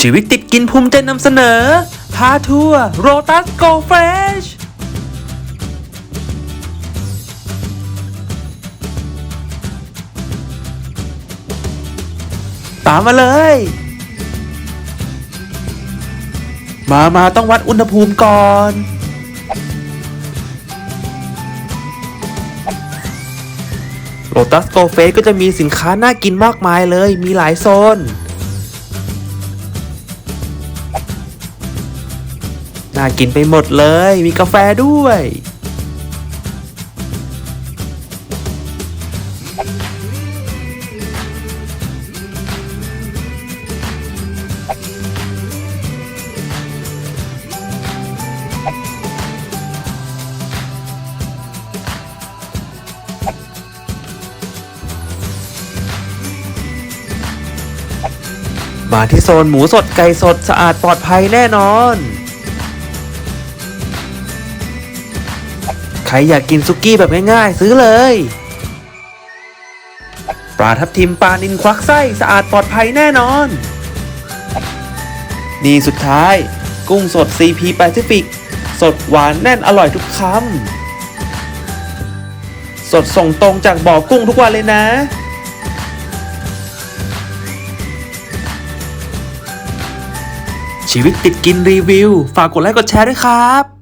ชีวิตติดกินภูมิใจนำเสนอ พาทัวร์โรตัสโกเฟชตามมาเลย มามาต้องวัดอุณหภูมิก่อนโ o ตัสโกเฟสก็จะมีสินค้าน่ากินมากมายเลย มีหลายโซน น่ากินไปหมดเลย มีกาแฟด้วย มาที่โซนหมูสดไก่สดสะอาดปลอดภัยแน่นอน ใครอยากกินซุกี้แบบง่ายๆ ซื้อเลย ปลาทับทิมปลานินควักไส้สะอาดปลอดภัยแน่นอน นี่สุดท้าย กุ้งสด CP Pacific สดหวานแน่นอร่อยทุกคำ สดส่งตรงจากบ่อกุ้งทุกวันเลยนะชีวิตติดกินรีวิว ฝากกดไลค์กดแชร์ด้วยครับ